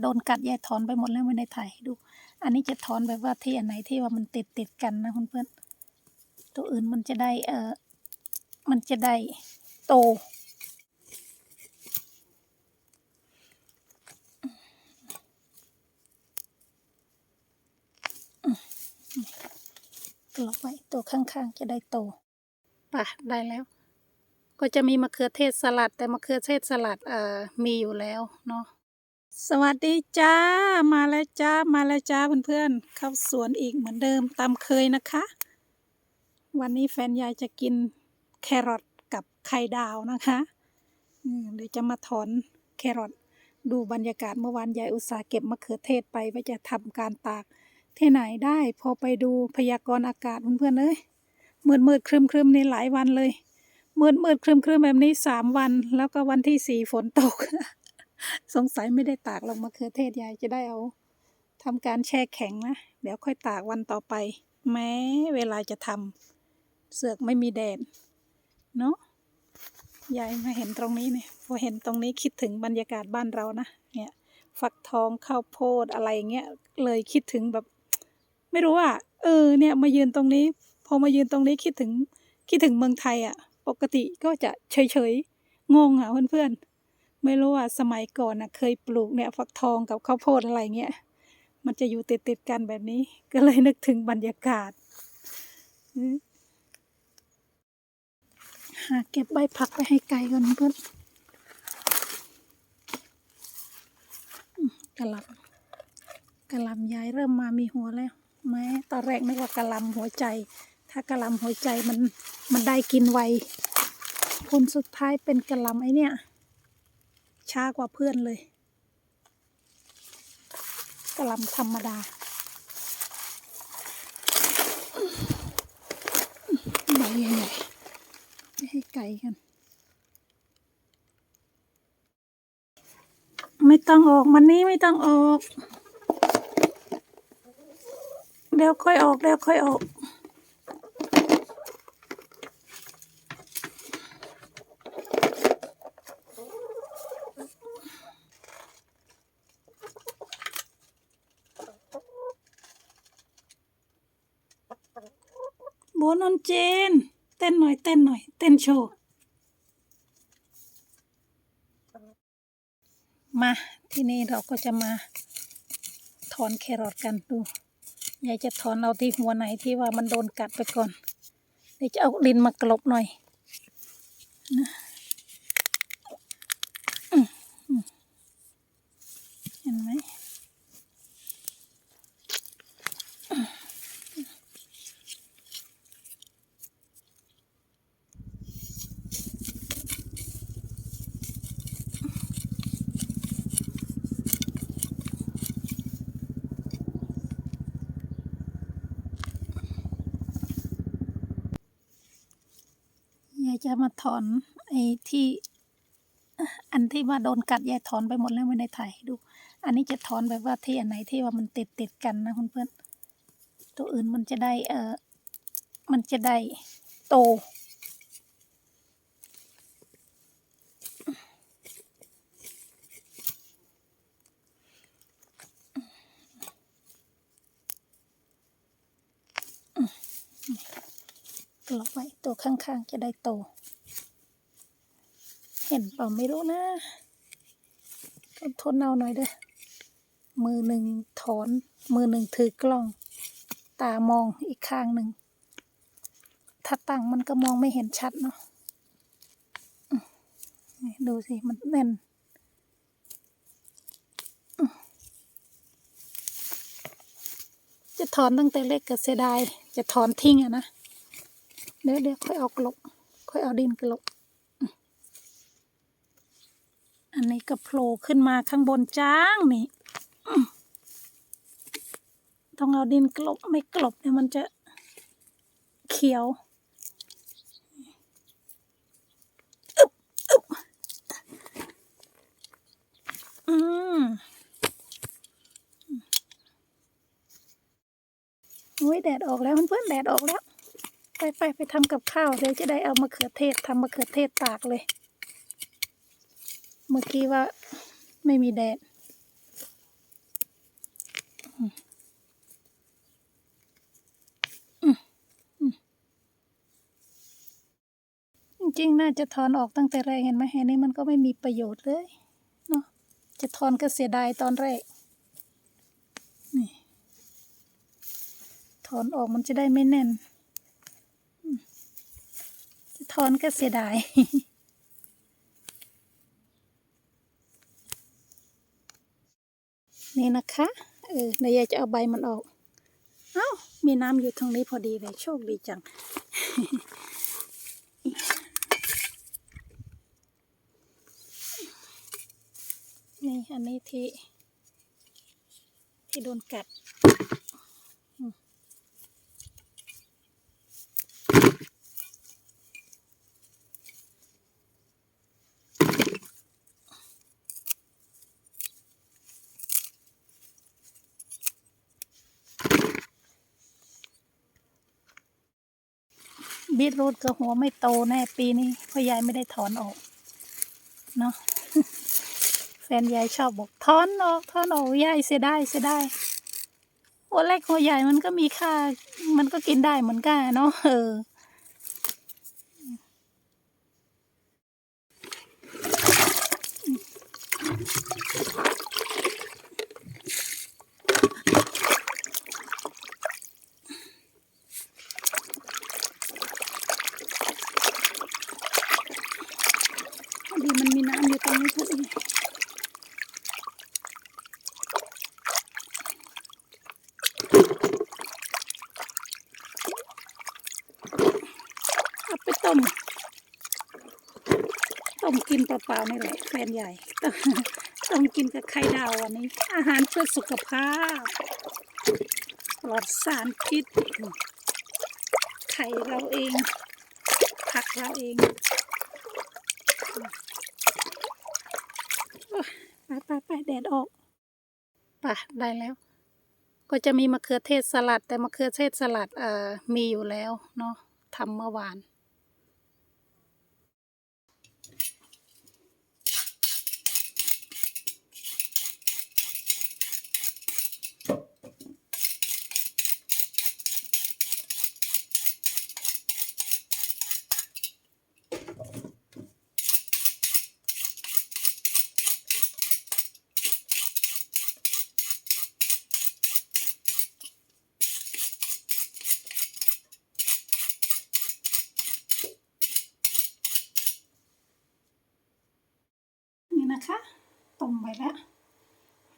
โดนกัดแยายถอนไปหมดแล้วไม่ได้ถ่ายให้ดู อันนี้จะถอนแบบว่าที่อันไหนที่ว่ามันติดติดกันนะเพื่อนๆตัวอื่นมันจะได้เออมันจะได้โตกรอกไว้ตัวข้างๆ จะได้โตป่ะได้แล้ว ก็จะมีมะเขือเทศสลัด แต่มะเขือเทศสลัดเอ่อมีอยู่แล้วเนาะ สวัสดีจ้า มาแล้วจ้า มาแล้วจ้าเพื่อนๆเข้าสวนอีกเหมือนเดิมตามเคยนะคะ วันนี้แฟนยายจะกินแครอทกับไข่ดาวนะคะเดี๋ยวจะมาถอนแครอทดูบรรยากาศเมื่อวานยายอุตส่าห์เก็บมะเขือเทศไปว่าจะทำการตากที่ไหนได้ พอไปดูพยากรณ์อากาศเพื่อนๆเอ้ยมืดมืดครึมครึมๆนี่หลายวันเลยมืดมืดครึมครึมแบบนี้สามวัน แล้วก็วันที่สี่ฝนตก สงสัยไม่ได้ตากลงมะเขือเทศยายจะได้เอาทำการแช่แข็งนะ เดี๋ยวค่อยตากวันต่อไป แม้เวลาจะทำเสือกไม่มีแดดเนาะยายมาเห็นตรงนี้เนี่ยพอเห็นตรงนี้คิดถึงบรรยากาศบ้านเรานะเนี่ยฟักทองข้าวโพดอะไรอย่างเงี้ยเลยคิดถึงแบบ ไม่รู้อะเออเนี่ยมายืนตรงนี้ พอมายืนตรงนี้คิดถึงคิดถึงเมืองไทยอะ ปกติก็จะเฉยๆงงอะเพื่อนๆ ไม่รู้ว่าสมัยก่อนอะเคยปลูกเนี่ยฟักทองกับข้าวโพดอะไรเงี้ย มันจะอยู่ติดๆกันแบบนี้ ก็เลยนึกถึงบรรยากาศหาเก็บใบผักไปให้ไก่ก่อนเพื่อนอืมกะลำกะลำยายเริ่มมามีหัวแล้วแม้ตอนแรกนึกว่ากะลำหัวใจ ถ้ากะลำหัวใจมันมันได้กินไวผลสุดท้ายเป็นกะลำไอเนี่ย ช้ากว่าเพื่อนเลยกะลำธรรมดาใบใหญ่ๆไม่ให้ไก่กัน ไม่ต้องออกมันนี้ไม่ต้องออก เดี๋ยวค่อยออกเดี๋ยวค่อยออก โบนนเจน เต้นหน่อย เต้นหน่อย เต้นโชว์ มาที่นี่เราก็จะมาถอนแครอทกันดูยายจะถอนเอาที่หัวไหนที่ว่ามันโดนกัดไปก่อน เดี๋ยวจะเอาดินมากลบหน่อยนะอืมอืมเห็นไหมยาย จะมาถอนไอ้ที่ อันที่ว่าโดนกัดยายถอนไปหมดแล้วไม่ได้ถ่ายให้ดู อันนี้จะถอนแบบว่าที่อันไหนที่ว่ามันติดติดกันนะคุณเพื่อนตัวอื่นมันจะได้เออมันจะได้โต กรอกไว้ตัวข้างๆจะได้โต เห็นเปล่าไม่รู้นะทนทนเอาหน่อยเด้อมือหนึ่งถอน มือหนึ่งถือกล้อง ตามองอีกข้างหนึ่ง ถ้าตั้งมันก็มองไม่เห็นชัดเนาะดูสิ มันแน่นจะถอนตั้งแต่เล็กก็เสียดาย จะถอนทิ้งอะนะ ดี๋ยวเดี๋ยวค่อยเอากลบค่อยเอาดินกลบอันนี้ก็โผล่ขึ้นมาข้างบนจ้างนี่ต้องเอาดินกลบไม่กลบเนี่ยมันจะเขียวอึบอึบอืมอุ้ยแดดออกแล้วเพื่อนๆแดดออกแล้ว ไปไปไปทำกับข้าวเดี๋ยวจะได้เอามะเขือเทศทำมะเขือเทศตากเลย เมื่อกี้ว่าไม่มีแดด จริงน่าจะถอนออกตั้งแต่แรกเห็นไหมแห่นี้มันก็ไม่มีประโยชน์เลยเนาะ จะถอนก็เสียดายตอนแรก นี่ ถอนออกมันจะได้ไม่แน่น ถอนก็เสียดายนี่นะคะเออเดี๋ยวยายจะเอาใบมันออก เอ้า มีน้ำอยู่ตรงนี้พอดีเลยโชคดีจัง นี่ อันนี้ที่ ที่โดนกัด บีทรูทกับหัวไม่โตแน่ปีนี้เพราะยายไม่ได้ถอนออก เนาะแฟนยายชอบบอกถอนออกถอนออกยายเสียได้เสียได้หัวเล็กหัวใหญ่มันก็มีค่า มันก็กินได้เหมือนกันเนาะเออดีมันมีน้ำอยู่ตรงนี้พอดี เอาไปต้ม ต้มกินเปล่าๆนี่แหละแฟนใหญ่ต้มต้มกินกับไข่ดาววันนี้ อาหารเพื่อสุขภาพ ปลอดสารพิษ ไข่เราเอง ผักเราเอง ไปไปไปแดดออกไปได้แล้ว ก็จะมีมะเขือเทศสลัด แต่มะเขือเทศสลัดเอ่อมีอยู่แล้วเนาะทำเมื่อวานนะคะต้ มไปแล้ว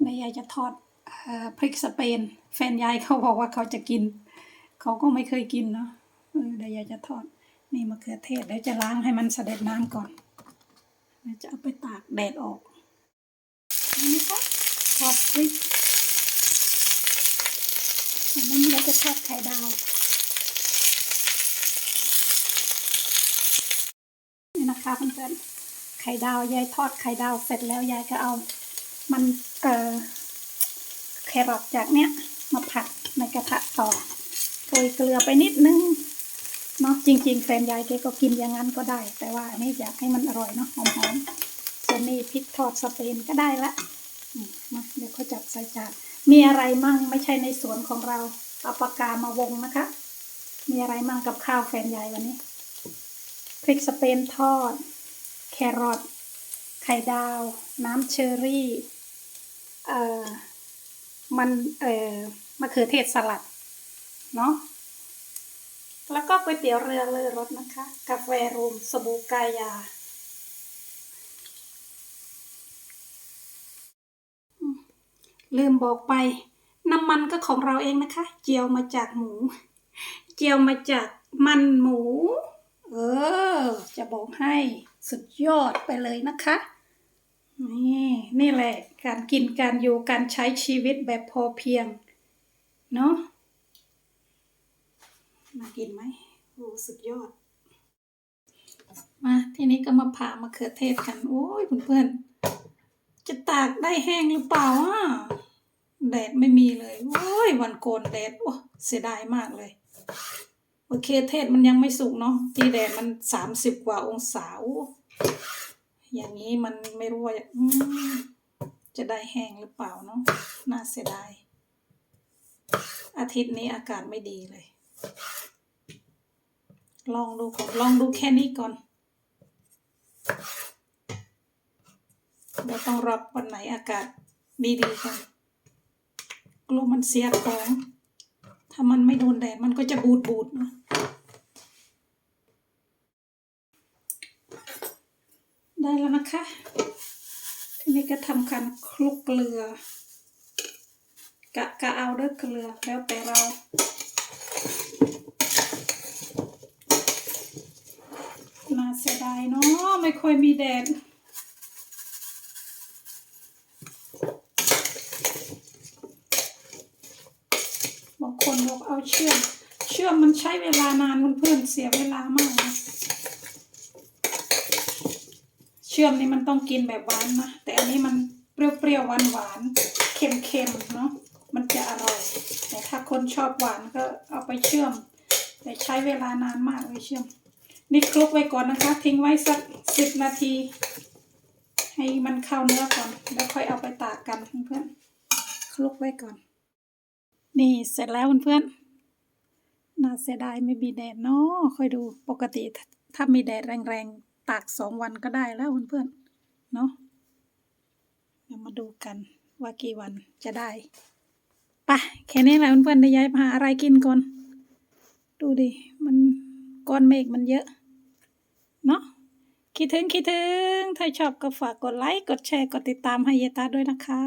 แม่ยายจะทอดอพริกสเปน แฟนยายเขาบอกว่าเขาจะกิน เขาก็ไม่เคยกินเนาะเออเดี๋ยวยายจะทอด นี่มะเขือเทศเดี๋ยวจะล้างให้มันเสด็จน้ำก่อนเดี๋ยวจะเอาไปตากแดดออกนี่นะคะทอดพริกอันนั้นเราจะทอดไข่ดาวนี่นะคะเพื่อนๆ ไข่ดาวยายทอดไข่ดาวเสร็จแล้วยายก็เอา มันเอ่อแครอทจากเนี้ยมาผัดในกระทะต่อโรยเกลือไปนิดนึงเนาะจริง ๆ แฟนยายแกก็กินอย่างนั้นก็ได้ แต่ว่าอันนี้อยากให้มันอร่อยเนาะหอมๆส่วนนี้พริกทอดสเปนก็ได้ละมาเดี๋ยวเขาจัดใส่จานมีอะไรมั่งไม่ใช่ในสวนของเราเอาปากกามาวงนะคะ มีอะไรมั่งกับข้าวแฟนยายวันนี้พริกสเปนทอด แครอทไข่ดาว น้ำเชอรี่ เอ่อ มันเอ่อมะเขือเทศสลัด เนาะแล้วก็ก๋วยเตี๋ยวเรือเลยรสนะคะ กาแฟรูมสบู่กายา ลืมบอกไป น้ำมันก็ของเราเองนะคะ เจียวมาจากหมู เจียวมาจากมันหมู เออ จะบอกให้ สุดยอดไปเลยนะคะ นี่นี่แหละการกินการอยู่การใช้ชีวิตแบบพอเพียง เนาะมากินไหมโอ้สุดยอด มาทีนี้ก็มาผ่ามะเขือเทศกัน โอ้ยเพื่อนๆจะตากได้แห้งหรือเปล่าอะแดดไม่มีเลยโอ้ยวันโกนแดดโอ้เสียดายมากเลยโอเคเทศมันยังไม่สุกเนาะที่แดดมันสามสิบกว่าองศาโอ้ อย่างนี้มันไม่รู้ว่าจะได้แห้งหรือเปล่าเนาะน่าเสียดาย อาทิตย์นี้อากาศไม่ดีเลย ลองดูก่อนลองดูแค่นี้ก่อนเราต้องรอวันไหนอากาศดีๆกันกลัวมันเสียของ ถ้ามันไม่โดนแดดมันก็จะบูดบูดเนาะ ได้แล้วนะคะ ทีนี้ก็ทำการคลุกเกลือ กะกะเอาด้อเกลือแล้วแต่เราน่าเสียดายเนาะไม่ค่อยมีแดดบางคนบอกเอาเชื่อม เชื่อมมันใช้เวลานานเพื่อนๆเสียเวลามากนะเชื่อมนี่มันต้องกินแบบหวานนะแต่อันนี้มันเปรี้ยวๆหวานๆเค็มๆเนาะมันจะอร่อยแต่ถ้าคนชอบหวานก็เอาไปเชื่อม แต่ใช้เวลานานมากเลยเชื่อม นี่คลุกไว้ก่อนนะคะ ทิ้งไว้สักสิบนาที ให้มันเข้าเนื้อก่อน แล้วค่อยเอาไปตากกันเพื่อนๆคลุกไว้ก่อน นี่เสร็จแล้วเพื่อนๆน่าเสียดายไม่มีแดดเนาะค่อยดูปกติถ้าถ้ามีแดดแรงๆ ตากสองวันก็ได้แล้วเพื่อนๆเนาะเดี๋ยวมาดูกันว่ากี่วันจะได้ไปะแค่นี้แหละเพื่อนๆได้ย้ายมาหาอะไรกินก่อน ดูดิ มันก้อนเมฆมันเยอะ เนาะคิดถึงคิดถึง ถ้าชอบก็ฝากกดไลค์ กดแชร์ กดติดตามให้เยตาด้วยนะคะ